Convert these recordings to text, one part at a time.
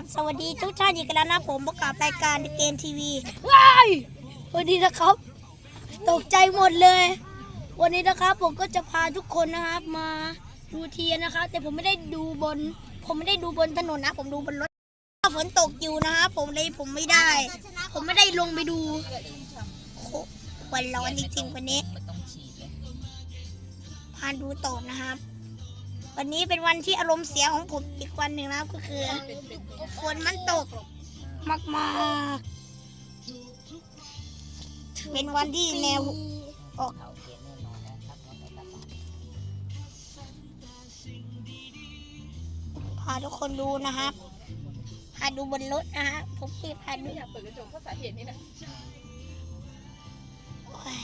บสวัสดีทุกท่านอีกแล้วนะผมประกาศรายการเกมทีวีว้ายวันนี้นะครับ ตกใจหมดเลย วันนี้นะครับผมก็จะพาทุกคนนะครับ มาดูเทียนนะครับ แต่ผมไม่ได้ดูบน ผมไม่ได้ดูบนถนนนะ ผมดูบนรถฝนตกอยู่นะครับผมเลยผมไม่ได้ ผมไม่ได้ลงไปดูโอ้โหวันร้อนจริงๆวันนี้พาดูต่อนะครับ วันนี้เป็นวันที่อารมณ์เสียของผมอีกวันหนึ่งนะครับก็คือฝนมันตกมากๆเป็นวันที่แนวออกพาทุกคนดูนะครับพาดูบนรถนะฮะผมพี่พาดูอยากเปิดกระจกเพราะสาเหตุนี้นะโอ้ย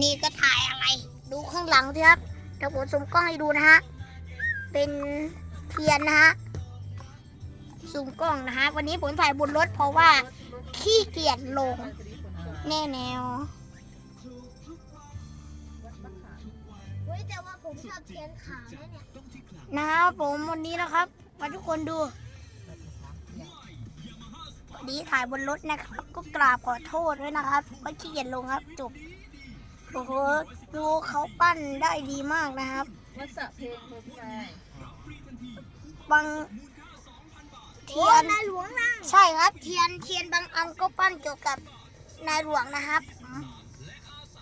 นี่ก็ถ่ายอะไร ดูข้างหลังสิครับเดี๋ยวผมซูมกล้องให้ดูนะฮะ เป็นเทียนนะฮะซูมกล้องนะฮะ วันนี้ผมถ่ายบนรถเพราะว่าขี้เกียจลง แน่แนวเฮ้แต่ว่าผมชอบเทียนขาวนะเนี่ยนะครับผมวันนี้นะครับมาทุกคนดูวันนี้ถ่ายบนรถนะครับ ก็กราบขอโทษด้วยนะครับก็ขี้เกียจลงครับจบ โอ้โหดูเขาปั้นได้ดีมากนะครับวัสะเพลงคนไงบางเทีโอ้ยนนายหลวงนะใช่ครับ เทียนเทียนบางอันก็ปั้นเกี่ยวกับนายหลวงนะครับ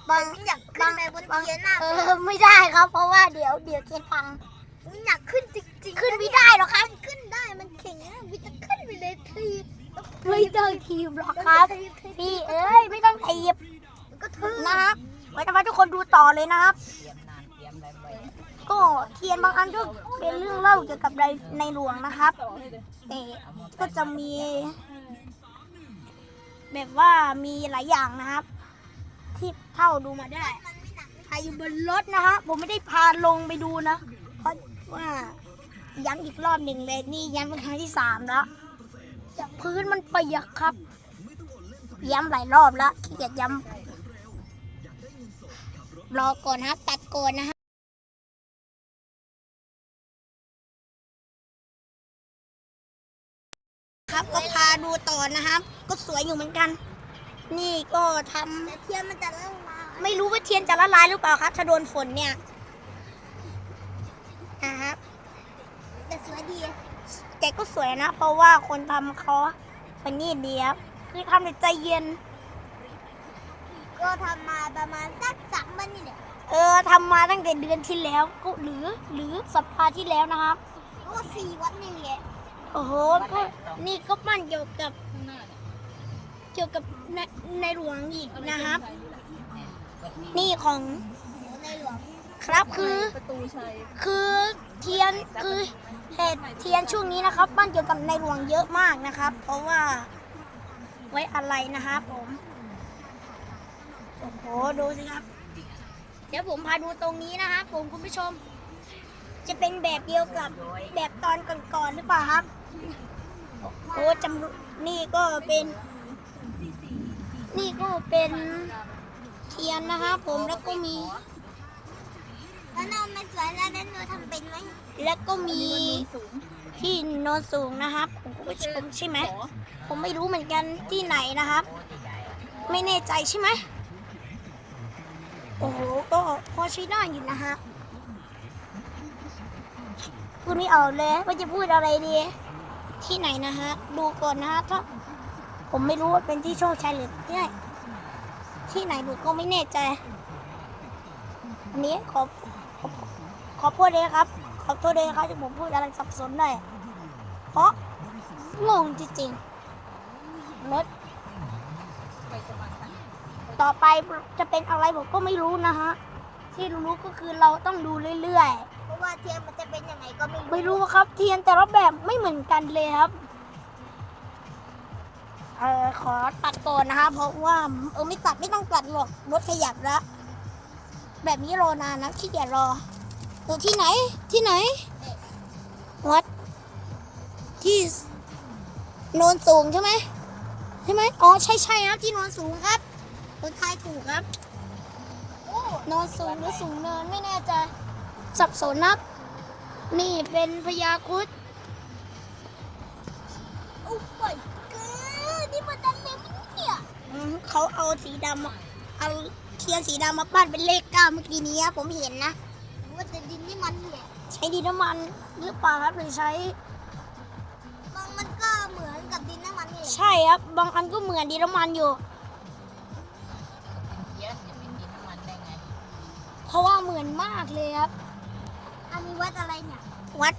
บางอยากขึ้นไปบนเทียนหน้าเออไม่ได้ครับ เพราะว่าเดี๋ยวเดี๋ยวเทียนพังผมอยากขึ้นจริงๆขึ้นไม่ได้หรอกครับมันขึ้นได้มันเข่งนะวิจะขึ้นไปเลยทีแล้วไม่ต้องทีมหรอกครับพี่เอ้ยไม่ต้องทีบก็ถือนะครับ ไว้จะมาทุกคนดูต่อเลยนะครับ ก็เทียนบางอันก็เป็นเรื่องเล่าเกี่ยวกับในในหลวงนะครับแต่ก็จะมี แบบว่ามีหลายอย่างนะครับ ที่เท่าดูมาได้พาอยู่บนรถนะฮะผมไม่ได้พาลงไปดูนะ เพราะว่าย้ำอีกรอบหนึ่งเลยนี่ย้ำเป็นครั้งที่สามแล้วจากพื้นมันเปียกครับ ย้ำหลายรอบแล้วขี้เกียจย้ำ รอก่อนนะครับ ตัดก่อนนะฮะครับก็พาดูต่อนะครับ ก็สวยอยู่เหมือนกัน นี่ก็ทำแต่เทียนมันจะละลายไม่รู้ว่าเทียนจะละลายหรือเปล่าครับ ถ้าโดนฝนเนี่ยนะครับแต่สวยดีแต่ก็สวยนะ เพราะว่าคนทำเขาเป็นนี่ดีครับคือทำในใจเย็น ก็ทำมาประมาณสักสามวันนี่แหละเออทำมาตั้งแต่เดือนที่แล้วก็หรือหรือสัปดาห์ที่แล้วนะครับก็สี่วันนี่แหละโอ้โหก็นี่ก็ปั้นเกี่ยวกับข้างหน้าเนี่ยเกี่ยวกับในในหลวงอีกเอาไปนะครับใช้อยู่แหละนี่ของในหลวงครับคือประตูชัยคือเทียนคือเหตุเทียนช่วงนี้นะครับ บ้านเกี่ยวกับในหลวงเยอะมากนะครับ เพราะว่าไว้อะไรนะครับผม โอ้โหดูสิครับ เดี๋ยวผมพาดูตรงนี้นะครับผมคุณผู้ชม จะเป็นแบบเดียวกับแบบตอนก่อนๆหรือเปล่าครับโอ้จำนี่ก็เป็น นี่ก็เป็นเทียนนะครับผมแล้วก็มีแล้วน้องไม่สวยแล้วนั่นหนูทำเป็นไหมแล้วก็มีสูงที่โนนสูงนะครับผมก็ไม่ชมใช่ไหมขอผมไม่รู้เหมือนกันที่ไหนนะครับ ไม่แน่ใจใช่ไหม โอ้โห ก็พอใช้ได้อยู่นะฮะ พูดไม่ออกเลยว่าจะพูดอะไรดี ที่ไหนนะฮะ ดูก่อนนะฮะถ้าผมไม่รู้ว่าเป็นที่โชคชัยหรือที่ไหนที่ไหนผมก็ไม่แน่ใจ อันนี้ขอขอขอโทษเลยครับ ขอโทษเลยครับที่ผมพูดอะไรสับสนได้เพราะงงจริงๆรถ ต่อไปจะเป็นอะไรผมก็ไม่รู้นะฮะ ที่รู้ๆก็คือเราต้องดูเรื่อยเพราะว่าเทียนมันจะเป็นยังไงก็ไม่ๆ รู้ไม่รู้ครับเทียนแต่ละแบบไม่เหมือนกันเลยครับ เออขอตัดก่อนนะคะเพราะว่าเออไม่ตัดไม่ต้องตัดหรอกรถขยับแล้วแบบนี้รอนานนะขี้เกียจรออยู่ที่ไหนที่ไหน วัดที่โนนสูงใช่ไหมใช่ไหมอ๋อใช่ใช่ครับที่โนนสูงครับ คนไทายถูกครับโอ้โนนสูงหรือสูงเนินไม่แน่ใจสับสนนักนี่เป็นพญาครุดอ้ยเกิดนี่มันดันเต็มเนี่ยอืมเขาเอาสีดำมาเอาเทียนสีดำมาปั้นเป็นเลขเก้าเมื่อกี้นี้ครับผมเห็นนะว่าแต่ดินนี่มันเนี่ยใช้ดินน้ำมันหรือเปล่าครับหรือใช้บางมันก็เหมือนกับดินน้ำมันนี่แหละใช่ครับ บางอันก็เหมือนดินน้ำมันอยู่เย เพราะว่าเหมือนมากเลยครับ อันนี้วัดอะไรเนี่ย วัด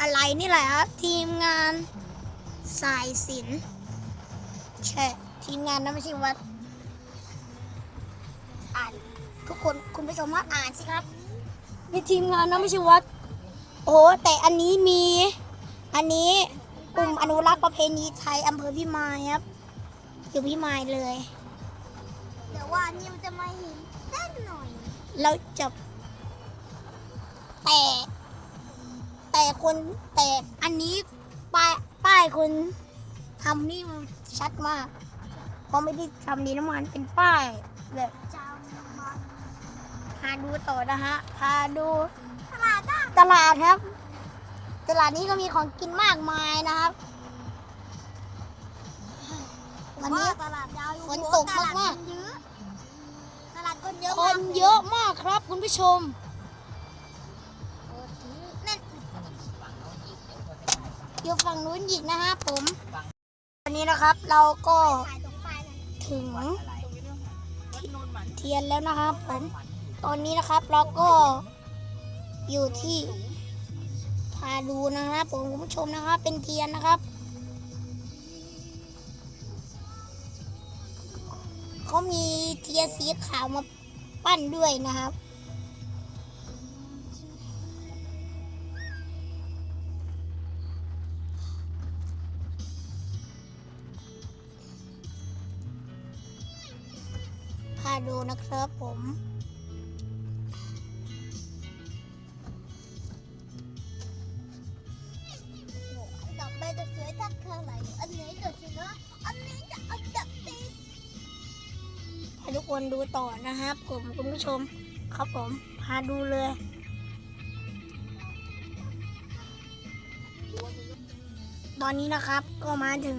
อะไรนี่แหละครับ ทีมงานสายศิลป์ใช่ทีมงานนะไม่ใช่วัด อ่านทุกคนคุณผู้ชมว่าอ่านสิครับนี่ทีมงานนะไม่ใช่วัด โอ้แต่อันนี้มี อันนี้กลุ่มอนุรักษ์ประเพณีไทยอำเภอพิมายครับ อยู่พิมายเลยแต่ว่าอันนี้มันจะมาเห็นเส้นหน่อย เราจะแต่ แต่คนแต่อันนี้ป้ายป้ายคนทำนี่มันชัดมากเพราะไม่ได้ทำดีน้ำมันเป็นป้ายแบบจำมาพาดูต่อนะฮะพาดูตลาดตลาดครับ ตลาดนี้ก็มีของกินมากมายนะครับวันนี้ฝนตกตลาดมากคนเยอะตลาดคนเยอะคมากนเยอะมาก คุณผู้ชมนั่นอยู่ฝั่งนู้นอีกนะฮะผมวันนี้นะครับเราก็ถึงเทียนแล้วนะครับผมตอนนี้นะครับเราก็อยู่ที่พาดูนะครับผมคุณผู้ชมนะครับ เป็นเทียนนะครับเขามีเทียนสีขาวมาปั้นด้วยนะครับ นนี้จะชนะอันนี้จะอันดับติดให้ทุกคนดูต่อนะครับ ผมคุณผู้ชม ครับผมพาดูเลยตอนนี้นะครับก็มาถึง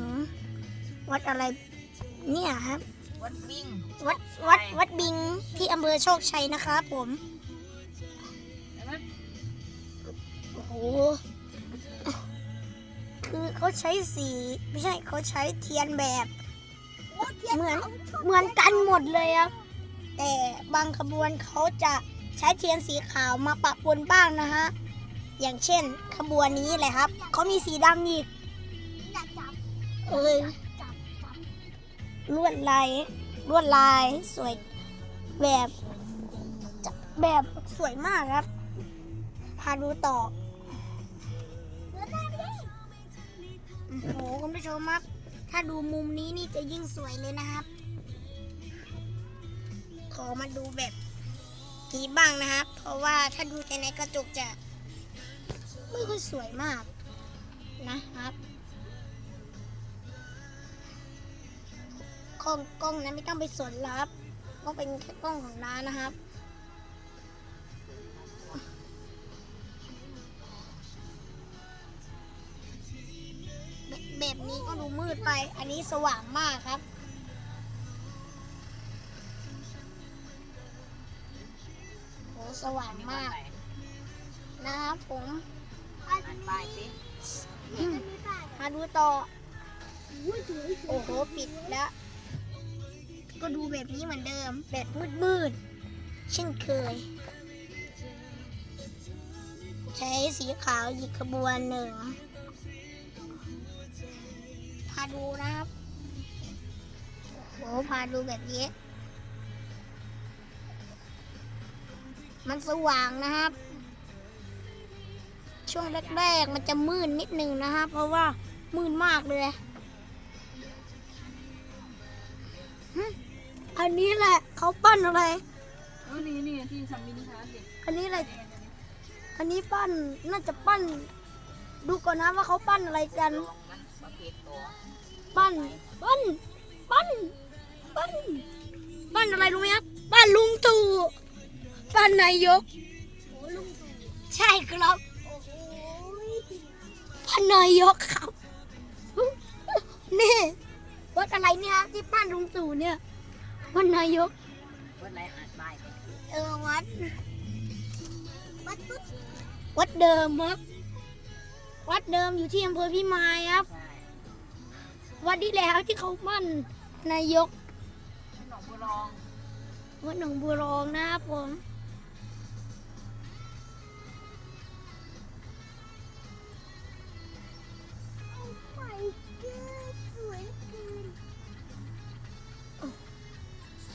วัดอะไรเนี่ยครับ วัดวิ่งวัดวัดวัดบิงที่อำเภอโชคชัยนะครับผมเห็นไหมโอ้โห คือเขาใช้สี ไม่ใช่เขาใช้เทียนแบบโอ้เทียนเหมือนขาวชมเหมือนกันหมดเลยครับแต่บางขบวนเขาจะใช้เทียนสีขาวมาปะปนบ้างนะฮะอย่างเช่น ขบวนนี้แหละครับเขามีสีดำอีกอยากจับเอ้ยจับจับลวดลายลวดลายสวยแบบจะแบบสวยมากครับ พาดูต่อ โอ้โหคุณผู้ชมครับ ถ้าดูมุมนี้นี่จะยิ่งสวยเลยนะครับ ขอมาดูแบบนี้บ้างนะครับ เพราะว่าถ้าดูแต่ในกระจกจะไม่ค่อยสวยมากนะครับกล้องกล้องนั้นไม่ต้องไปสนครับต้องเป็นแค่กล้องของร้านะครับ แบบแบบนี้ก็ดูมืดไป อันนี้สว่างมากครับ โหสว่างมาก นะครับผมอันอ่านนี้ป้ายสิอันนี้ป้ายมาดูต่ออุ้ยสวยสวยโอ้โห ปิดแล้ว ก็ดูแบบนี้เหมือนเดิม แบบมืดๆเช่นเคย ใช้สีขาวหยิกขบวนหนึ่งพาดูนะครับโอ้โหพาดูแบบนี้ มันสว่างนะครับ ช่วงแรกๆมันจะมืดนิดนึงนะครับ เพราะว่ามืดมากเลย อันนี้แหละเขาปั้นอะไรเออนี่นี่ที่ทำมินิฮาร์ดดิอันนี้อะไร อันนี้ปั้นน่าจะปั้น ดูก่อนนะว่าเขาปั้นอะไรกัน ลองมันประเภทตัวปั้นปั้นปั้นปั้นปั้นอะไรรู้ไหมครับปั้นลุงตู่ปั้นนายกโอ้ลุงตู่ใช่ครับโอ้โหปั้นนายกครับนี่วัดอะไรเนี่ยฮะที่ป้านลุงตู่เนี่ยวัดนายกวัดอะไรอ่านป้ายกันเออวัดวัดปุ๊บวัดเดิมครับวัดเดิมอยู่ที่อำเภอพิมายครับใช่ วัดที่แล้วที่เขามั่นนายกหนองบัวรองวัดหนองบัวรองนะครับผม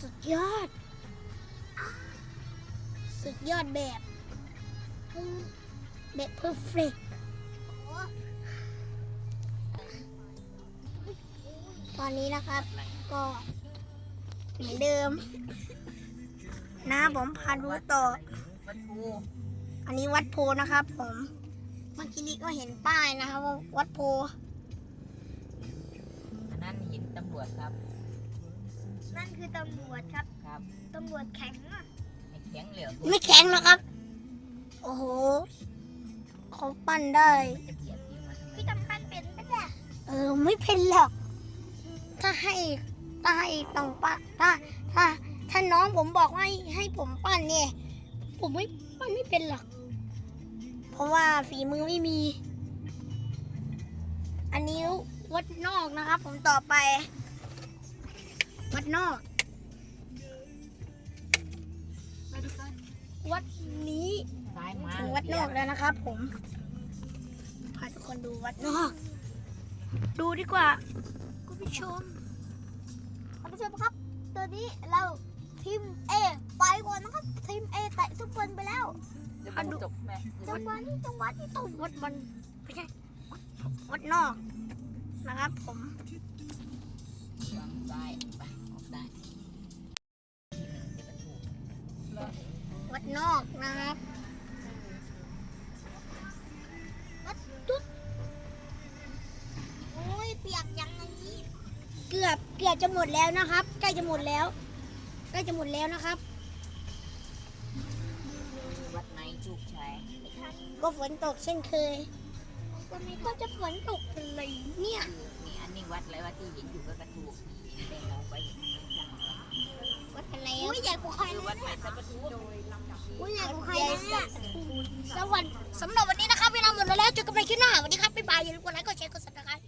สุดยอด สุดยอดแบบ แบบเพอร์เฟก ตอนนี้นะครับอะไรก็เหมือนเดิม นะผมพาดูต่อวัดภูอันนี้วัดโพนะครับ ผม เมื่อกี้นี้ก็เห็นป้ายนะครับว่าวัดโพอันนั้นหินตำรวจครับ นั่นคือตำรวจครับ ครับตำรวจแข็งอะไม่แข็งเหลวไม่แข็งหรอกครับ โอ้โหเขาปั้นได้จะเบียดยิงมาทำไมพี่ตำคันเป็นปะเนี่ยเออไม่เป็นหรอก ถ้าให้ถ้าให้ต้องปะถ้าถ้าถ้าน้องผมบอกว่าให้ให้ผมปั้นเนี่ย ผมไม่ปั้นไม่เป็นหรอก เพราะว่าฝีมือไม่มี อันนี้วัดนอกนะครับ ผมต่อไป วัดนอก วัดนี้ถึงวัดนอกแล้วนะครับ ผมพาทุกคนดูวัดนอก ดูดีกว่า ผู้ชมท่านผู้ชมครับตอนนี้เราทีมเอไปก่อนนะครับทีมเอแตะทุกคนไปแล้วเดี๋ยวมันจบแม่จังหวะนี้จังหวะนี้ตุ้มวัดบอลไม่ใช่วัดนอกนะครับผม วางซ้ายไปออกได้ จะหมดแล้วนะครับ ใกล้จะหมดแล้ว ใกล้จะหมดแล้วนะครับ วัดไหนจูกชัยไม่ทันก็ฝนตกเช่นเคยก็ไม่ก็จะฝนตกอะไรเนี่ยคือนี่อันนี้วัดอะไรว่าที่เห็นอยู่ก็กระถูกแดงมองไปเห็นไหมจังวัดอะไรอุ้ยใหญ่กว่าใครคือเลยวัดใหม่สัปทุโดยลำดับอุ้ยใหญ่กว่าใครใหญ่เลยสัอะสสวัสดีสำหรับวันนี้นะครับเวลาหมดแล้วเจอกันใหม่คลิปหน้าสวัสดีครับบ๊ายบายอย่าลืมกดไลค์กดแชร์กดซับสไครต์